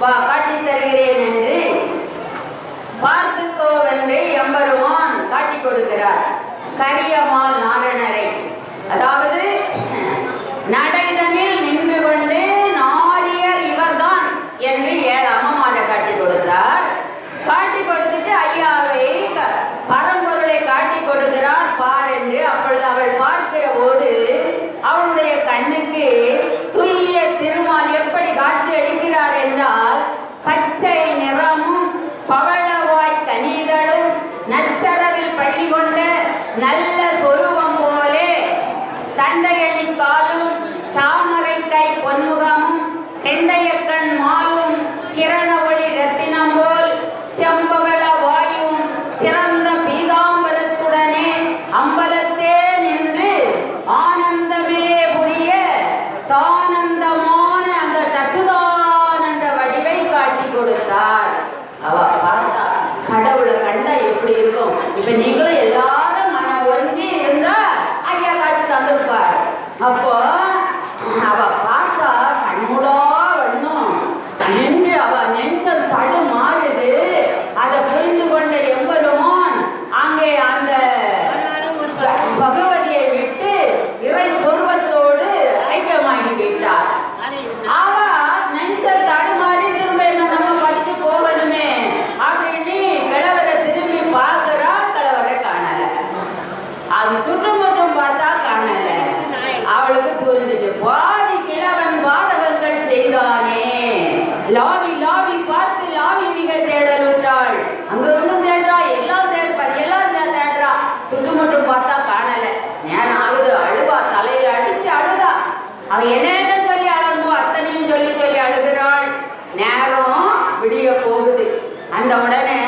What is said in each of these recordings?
வா காட்டித் தருகிறேன் என்று பார்த்துக்கோவென்று எம்பெருமான் காட்டி கொடுக்கிறார். கரியமால் நாரணரை. அதாவது நடைதன் வெந்தயடி காலும் தாமரை கை பொன்முகமும் கண் மாலும் கிரண ஒளி ரத்தினம் போல் செம்பவள வாயும் சிறந்த பீதாம்பரத்துடனே அம்பலத்தே நின்று ஆனந்தமே புரிய தானந்தமான அந்த சச்சுதானந்த வடிவை காட்டி கொடுத்தார். அவ பார்த்தா கடவுளை கண்ட எப்படி இருக்கும்? இப்ப நீங்க வந்த உடனே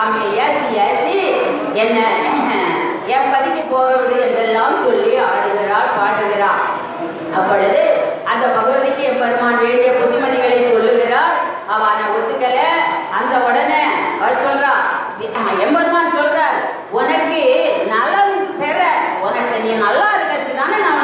சாமி ஏசி ஏசி. என்ன? எப்பதிக்கு போக விடு என்றெல்லாம் சொல்லி ஆடுகிறார் பாடுகிறார் அப்பொழுது அந்த பகவதிக்கு பெருமான் வேண்டிய புத்திமதிகளை சொல்லுகிறார். அவனை ஒத்துக்கல. அந்த உடனே அவர் சொல்றான் எம்பெருமான் சொல்றார் உனக்கு நலம் பெற உனக்கு நீ நல்லா இருக்கிறதுக்கு தானே நான்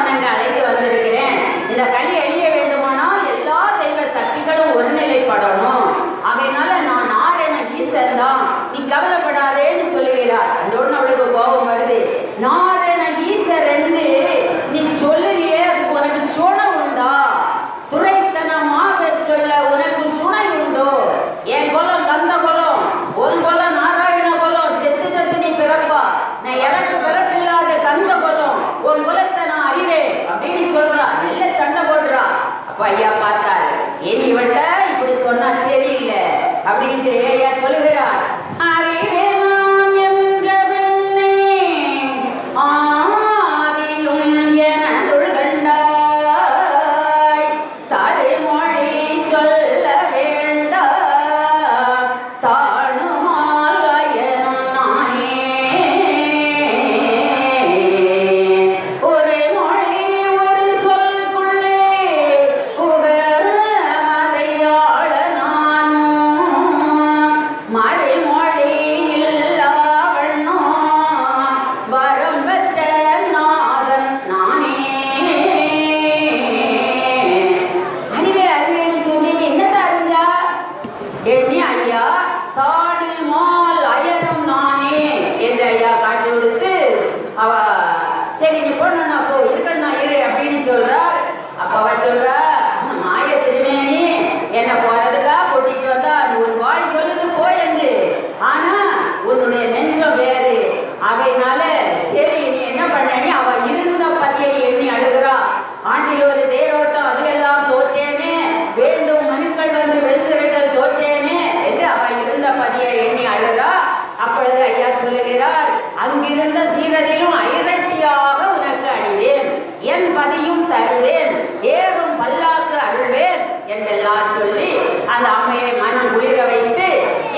குளிர வைத்து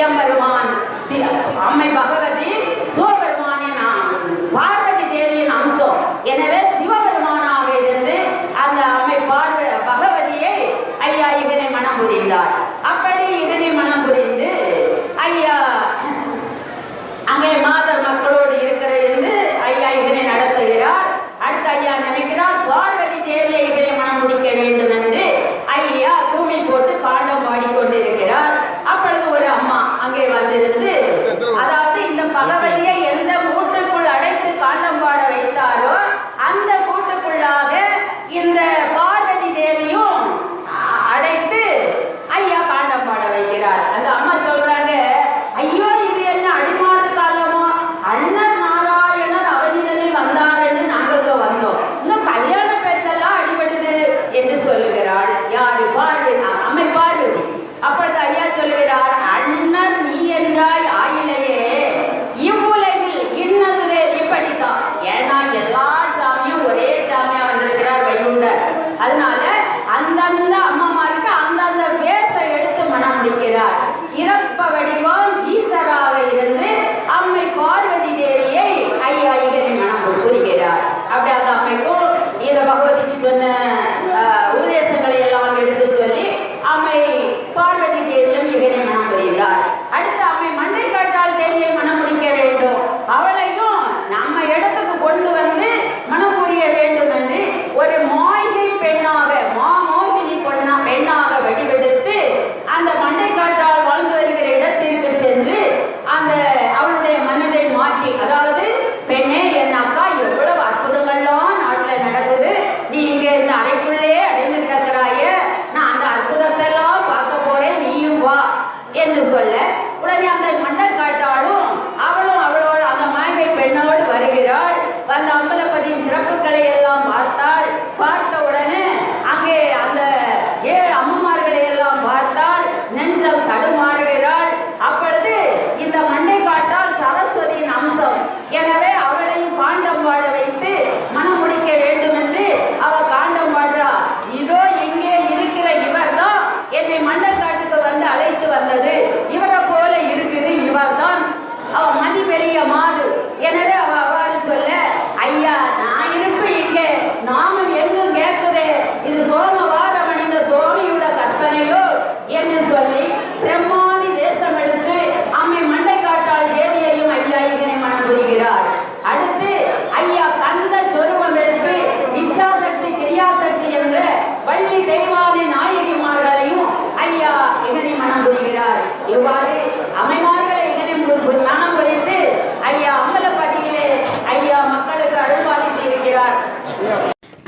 எம்பெருமான் அம்மை பகவதி மண்டல் காட்டுக்கு வந்து அழைத்து வந்தது. இவரை போல இருக்குது இவர்தான். அவ மதி பெரிய மாது. எனவே அவ